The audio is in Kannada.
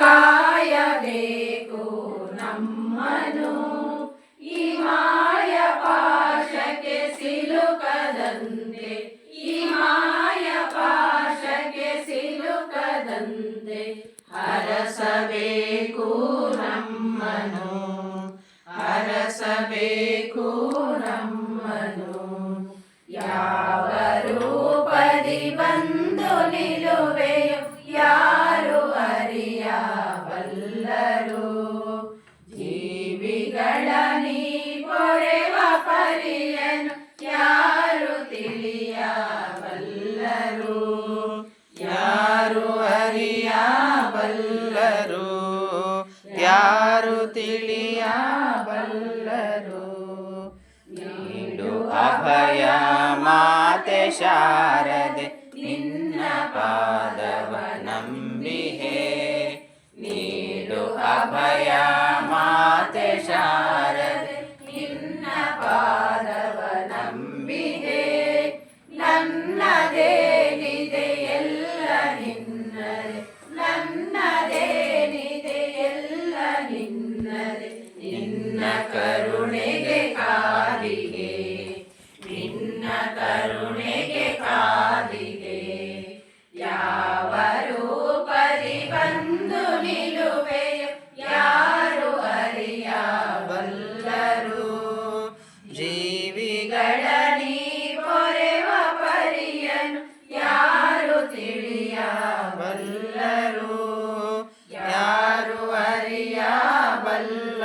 ಕಾಯಬೇಕು ನಮ್ಮನು ಈ ಮಾಯ ಪಾಶಕ್ಕೆ ಸಿಲುಕದಂತೆ ಈ ಮಾಯ ಪಾಶಕ್ಕೆ ಸಿಲುಕದಂತೆ ಹರಸಬೇಕು ನಮ್ಮನು ಹರಸಬೇಕು ಅರಿಯಬಲ್ಲರು ಜೀವಿಗಳ ನೀ ಪೊರೆವ ಪರಿಯನು. ಯಾರು ತಿಳಿಯಬಲ್ಲರು? ಯಾರು ಅರಿಯಬಲ್ಲರು? ಯಾರು ತಿಳಿಯಬಲ್ಲರು? ನೀಡು ಅಭಯ ಮಾತೆ ಶಾರದೆ ನಿನ್ನ ಪಾದವ ನಂಬಿಹೆ ನೀಡು ಅಭಯ ಎಲ್ಲರೂ ಯಾರು ಅರಿಯಬಲ್ಲ